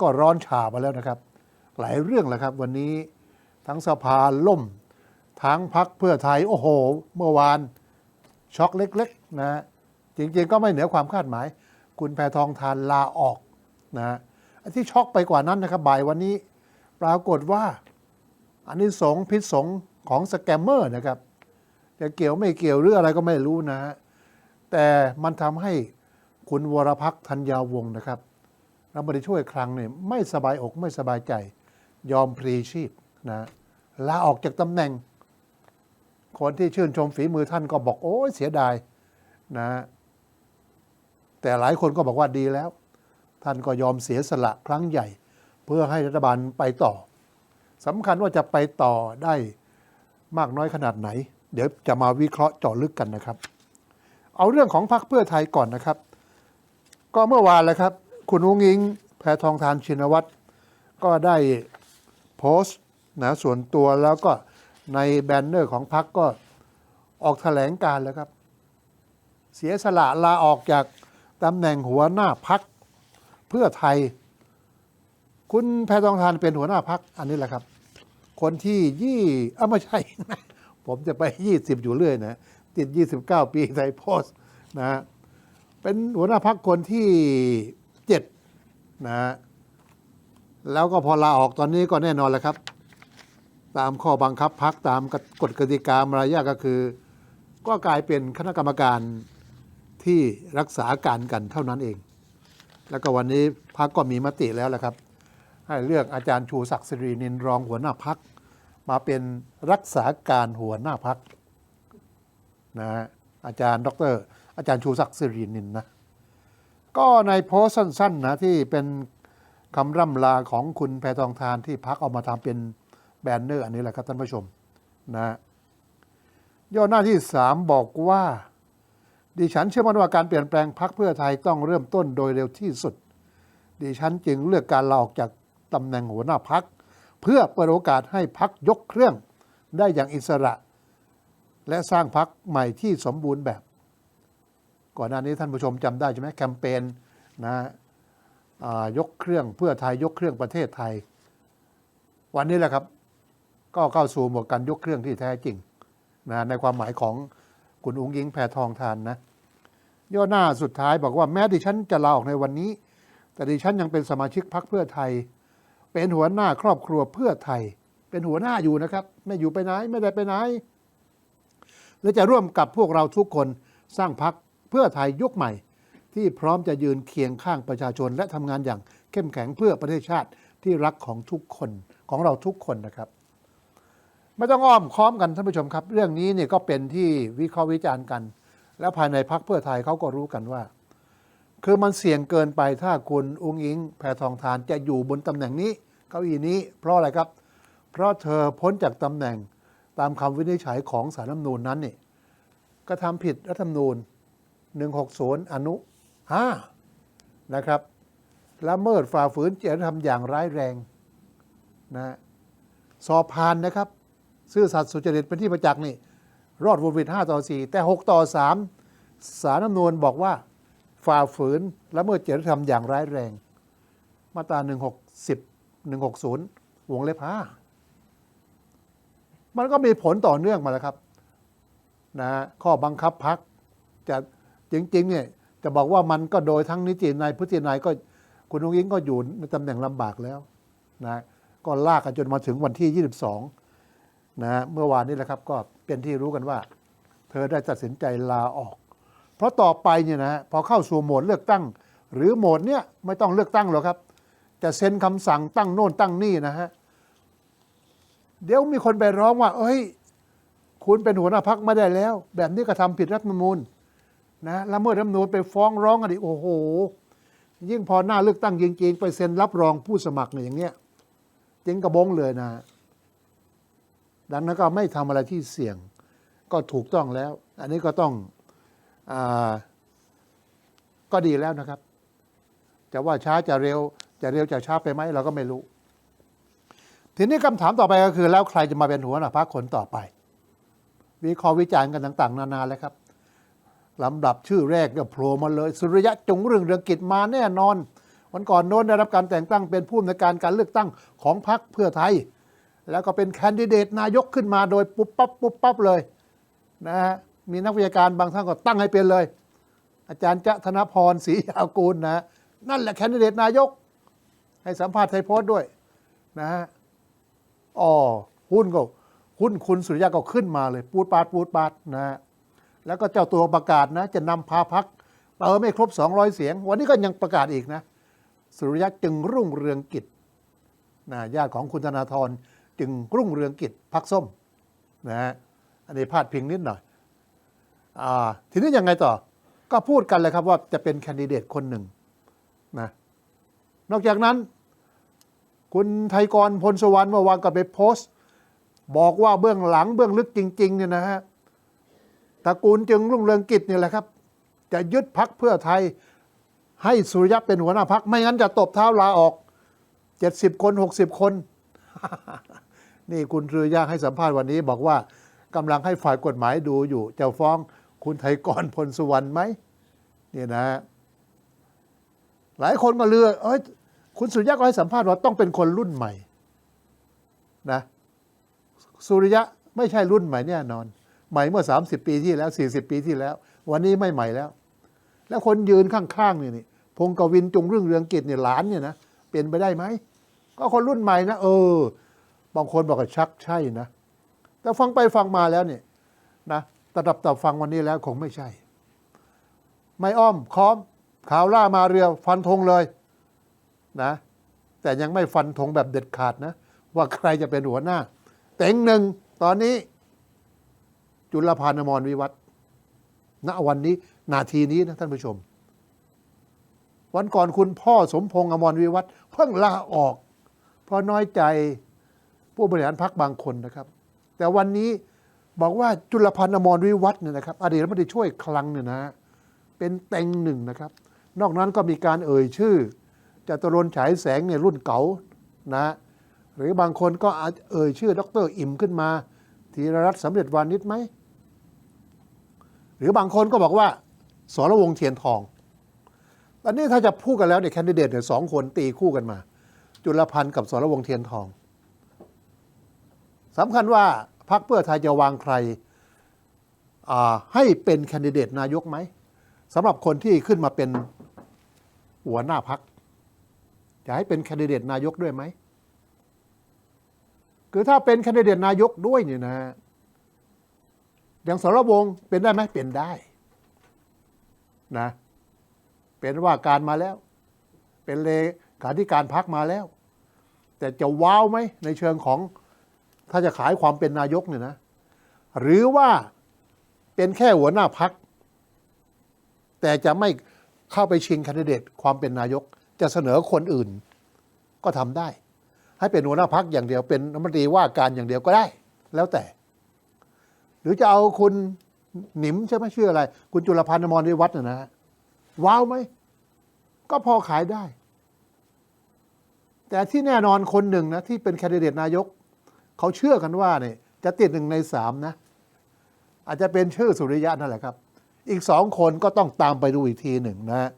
ก็ร้อนฉามาแล้วนะครับ หลายเรื่องแหละครับ วันนี้ทั้งสภาล่ม ทั้งพักเพื่อไทยโอ้โห เมื่อวานช็อกเล็กๆนะจริงๆ ก็ไม่เหนือความคาดหมาย คุณแพทองทานลาออกนะที่ช็อกไปกว่านั้นนะครับบ่ายวันนี้ปรากฏว่า อันนี้สงพิษสงของสแกมเมอร์นะครับจะเกี่ยวไม่เกี่ยวหรืออะไรก็ไม่รู้นะฮะแต่มันทำให้คุณวรพักธัญญาวงศ์นะครับ รัฐมนตรีช่วยคลังเนี่ยไม่สบายอกไม่สบายใจ ยอมพลีชีพนะลาออกจากตำแหน่ง คนที่ชื่นชมฝีมือท่านก็บอกโอ้ยเสียดายนะแต่หลายคนก็บอกว่าดีแล้ว ท่านก็ยอมเสียสละครั้งใหญ่ เพื่อให้รัฐบาลไปต่อสำคัญว่าจะไปต่อได้มากน้อยขนาดไหน เดี๋ยวจะมาวิเคราะห์เจาะลึกกันนะครับ เอาเรื่องของพรรคเพื่อไทยก่อนนะครับ ก็เมื่อวานแหละครับ คุณอุ้งอิง แพทองทานชินวัตรก็ได้โพสต์นะส่วนตัวแล้วก็ในแบนเนอร์ของพรรคก็ออกแถลงการแล้วครับ เสียสละลาออกจากตำแหน่งหัวหน้าพักเพื่อไทย คุณแพทองทานเป็นหัวหน้าพักอันนี้แหละครับ คนที่ยี่เอ้าไม่ใช่ ผมจะไปยี่สิบอยู่เรื่อยนะ ติดยี่สิบเก้าปีไทยโพสต์นะเป็นหัวหน้าพักคนที่ นะฮะแล้วก็พอลาออกตอนนี้ก็แน่นอนแล้วครับ ตามข้อบังคับพักตามกฎกติกามารยาก็คือ ก็กลายเป็นคณะกรรมการที่รักษาการกันเท่านั้นเอง แล้วก็วันนี้พักก็มีมติแล้วแหละครับ ให้เลือกอาจารย์ชูศักดิ์สิรินินรองหัวหน้าพักมาเป็นรักษาการหัวหน้าพักนะอาจารย์ ดร อาจารย์ชูศักดิ์สิรินินนะ ก็ในโพสต์สั้นๆนะที่เป็นคำร่ำลาของคุณแพทองทานที่พักเอามาทำเป็นแบนเนอร์อันนี้แหละครับท่านผู้ชมนะย่อหน้าที่สามบอกว่า ดิฉันเชื่อมั่นว่าการเปลี่ยนแปลงพักเพื่อไทยต้องเริ่มต้นโดยเร็วที่สุด ดิฉันจึงเลือกการลาออกจากตำแหน่งหัวหน้าพัก เพื่อเปิดโอกาสให้พักยกเครื่องได้อย่างอิสระ และสร้างพักใหม่ที่สมบูรณ์แบบ ก่อนหน้านี้ท่านผู้ชมจำได้ใช่ไหมแคมเปญนะยกเครื่องเพื่อไทยยกเครื่องประเทศไทย วันนี้แหละครับ ก็เข้าสู่หมดการยกเครื่องที่แท้จริงนะในความหมายของคุณอุ้งยิงแพทองทานนะย่อหน้าสุดท้ายบอกว่าแม้ดิฉันจะลาออกในวันนี้ แต่ดิฉันยังเป็นสมาชิกพรรคเพื่อไทย เป็นหัวหน้าครอบครัวเพื่อไทย เป็นหัวหน้าอยู่นะครับ ไม่อยู่ไปไหนไม่ได้ไปไหนและจะร่วมกับพวกเราทุกคนสร้างพรรค เพื่อไทยยุคใหม่ ที่พร้อมจะยืนเคียงข้างประชาชน และทำงานอย่างเข้มแข็งเพื่อประเทศชาติที่รักของทุกคนของเราทุกคนนะครับ ไม่ต้องอ้อมค้อมกันท่านผู้ชมครับ เรื่องนี้เนี่ยก็เป็นที่วิเคราะห์วิจารณ์กัน แล้วภายในพรรคเพื่อไทยเขาก็รู้กันว่า คือมันเสี่ยงเกินไปถ้าคุณอุ้งอิง แพทองทานจะอยู่บนตำแหน่งนี้ เก้าอี้นี้ เพราะอะไรครับ เพราะเธอพ้นจากตำแหน่งตามคำวินิจฉัยของสารรัฐธรรมนูญนั้นนี่ก็ทำผิดรัฐธรรมนูญ 160 อนุ 5 นะครับละเมิดฝ่าฝืนจริยธรรมอย่างร้ายแรงนะสอบผ่านนะครับ ซื่อสัตย์สุจริตเป็นที่ประจักษ์นี่ รอดวุวิด5ต่อ4แต่6ต่อ3สารรัฐธรรมนูญบอกว่า ฝ่าฝืนละเมิดจริยธรรมอย่างร้ายแรง มาตรา160 160วงเล็บ5มันก็มีผลต่อเนื่องมาแล้วครับนะข้อบังคับพักจะ จริงๆเนี่ยจะบอกว่ามันก็โดยทั้งนิตินายพฤตินายก็คุณนุ้งอิงก็อยู่ในตำแหน่งลำบากแล้วนะก็ลากกันจนมาถึงวันที่ 22นะเมื่อวานนี้แหละครับก็เป็นที่รู้กันว่า เธอได้ตัดสินใจลาออก เพราะต่อไปเนี่ยนะพอเข้าสู่โหมดเลือกตั้ง หรือโหมดเนี้ยไม่ต้องเลือกตั้งหรอกครับจะเซ็นคำสั่งตั้งโน่นตั้งนี่นะฮะเดี๋ยวมีคนไปร้องว่า เอ้ย คุณเป็นหัวหน้าพักไม่ได้แล้ว แบบนี้ก็ทำผิดรัฐธรรมนูญ นะละเมิดรัฐธรรมนูญไปฟ้องร้องกันอีกโอ้โห ยิ่งพอหน้าเลือกตั้งจริงๆไปเซ็นรับรองผู้สมัครเนี่ยอย่างเงี้ยจริงกระบงเลยนะ ดังนั้นก็ไม่ทำอะไรที่เสี่ยงก็ถูกต้องแล้ว อันนี้ก็ต้องอาก็ดีแล้วนะครับ จะว่าช้าจะเร็ว จะเร็วจะช้าไปไหมเราก็ไม่รู้ ทีนี้คำถามต่อไปก็คือ แล้วใครจะมาเป็นหัวหน้าพรรคคนต่อไป วิเคราะห์วิจารณ์กันต่าง ๆ นานาแล้วครับ ลำดับชื่อแรกก็โผล่มาเลย สุริยะจงเรื่องเรืองกิจมาแน่นอน วันก่อนโน้นได้รับการแต่งตั้งเป็นผู้อำนวยการการเลือกตั้งของพรรคเพื่อไทย แล้วก็เป็นแคนดิเดตนายกขึ้นมาโดยปุ๊บปั๊บปุ๊บปั๊บเลยนะฮะมีนักวิชาการบางท่านก็ตั้งให้เป็นเลย อาจารย์จะธนพรศรียากูลนะฮะนั่นแหละแคนดิเดตนายก ให้สัมภาษณ์ไทยโพสต์ด้วยนะฮะอ๋อหุ้นก็หุ้นคุณสุริยะก็ขึ้นมาเลย ปูดปาดปูดปาดนะฮะ แล้วก็เจ้าตัวประกาศนะ จะนำพาพักเติมไม่ครบ 200 เสียง วันนี้ก็ยังประกาศอีกนะ สุริยะจึงรุ่งเรืองกิจนะญาติของคุณธนาธรจึงรุ่งเรืองกิจพักส้มนะฮะอันนี้พลาดพิงนิดหน่อยอาทีนี้ยังไงต่อ ก็พูดกันเลยครับว่าจะเป็นแคนดิเดตคนหนึ่งนะนอกจากนั้น คุณไทยกรพลสวรรค์เมื่อวานก็ไปโพสต์ บอกว่าเบื้องหลังเบื้องลึกจริงๆเนี่ยนะฮะ ตระกูลจึงรุ่งเรืองกิจเนี่ยแหละครับ จะยึดพักเพื่อไทยให้สุริยะเป็นหัวหน้าพัก ไม่งั้นจะตบเท้าลาออก70คน60คน นี่คุณสุริยะให้สัมภาษณ์วันนี้ บอกว่ากำลังให้ฝ่ายกฎหมายดูอยู่ จะฟ้องคุณไทยกรพลสุวรรณไหมนี่นะ หลายคนก็เลือเอ้ยคุณสุริยะก็ให้สัมภาษณ์ว่าต้องเป็นคนรุ่นใหม่นะสุริยะไม่ใช่รุ่นใหม่แน่นอน ใหม่เมื่อ 30 ปีที่แล้ว 40 ปีที่แล้ว วันนี้ไม่ใหม่แล้ว แล้วคนยืนข้างๆเนี่ยนี่พงกวินจงเรื่องเรืองกิจเนี่ยหลานเนี่ยนะเป็นไปได้ไหมก็คนรุ่นใหม่นะเออบางคนบอกว่าชักใช่นะ แต่ฟังไปฟังมาแล้วเนี่ยนะตดับตับฟังวันนี้แล้วคงไม่ใช่ ไม่อ้อมค้อมข่าวล่ามาเรียวฟันธงเลยนะ แต่ยังไม่ฟันธงแบบเด็ดขาดนะ ว่าใครจะเป็นหัวหน้า แต่อีกหนึ่งตอนนี้ จุลพานอมรวิวัฒน์ณวันนี้นาทีนี้นะท่านผู้ชม วันก่อนคุณพ่อสมพงษ์อมรวิวัฒน์เพิ่งลาออก เพราะน้อยใจผู้บริหารพักบางคนนะครับ แต่วันนี้บอกว่าจุลพันธ์อมรวิวัฒน์เนี่ยนะครับ อดีตรัฐมนตรีช่วยคลังเนี่ยนะ เป็นเต็งหนึ่งนะครับ นอกนั้นก็มีการเอ่ยชื่อจตุรนฉายแสงเนี่ยรุ่นเก่านะ หรือบางคนก็อาจเอ่ยชื่อ ดรอิ่มขึ้นมา ธีรรัตน์สำเร็จวานิชไหม หรือบางคนก็บอกว่าสรวงเทียนทองตอนนี้ถ้าจะพูดกันแล้วเนี่ยแคนดิเดตเนี่ยสองคนตีคู่กันมา จุลพันธ์กับสรวงเทียนทองสำคัญว่าพรรคเพื่อไทยจะวางใครให้เป็นแคนดิเดตนายกไหมสำหรับคนที่ขึ้นมาเป็นหัวหน้าพักจะให้เป็นแคนดิเดตนายกด้วยไหม คือถ้าเป็นคนดิเดตนายกด้วยเนี่ยนะฮะอย่างสรวงเป็นได้ไหมเป็นได้นะ เป็นว่าการมาแล้ว เป็นเลขาธิการพักมาแล้ว แต่จะว้าวไหมในเชิงของถ้าจะขายความเป็นนายกเนี่ยนะ หรือว่าเป็นแค่หัวหน้าพัก แต่จะไม่เข้าไปชิงแคนดิเดตความเป็นนายก จะเสนอคนอื่นก็ทำได้ ให้เป็นหัวหน้าพักอย่างเดียวเป็นรัฐมนตรีว่าการอย่างเดียวก็ได้ แล้วแต่ หรือจะเอาคุณหนิมใช่ไหมชื่ออะไร คุณจุลพันธ์อมรวิวัฒน์นะนะว้าวไหม ก็พอขายได้ แต่ที่แน่นอนคนหนึ่งนะ ที่เป็นแคนดิเดตนายก เขาเชื่อกันว่าเนี่ยจะติดหนึ่งในสามนะ อาจจะเป็นชื่อสุริยะนั่นแหละครับ อีกสองคนก็ต้องตามไปดูอีกทีหนึ่งนะฮะ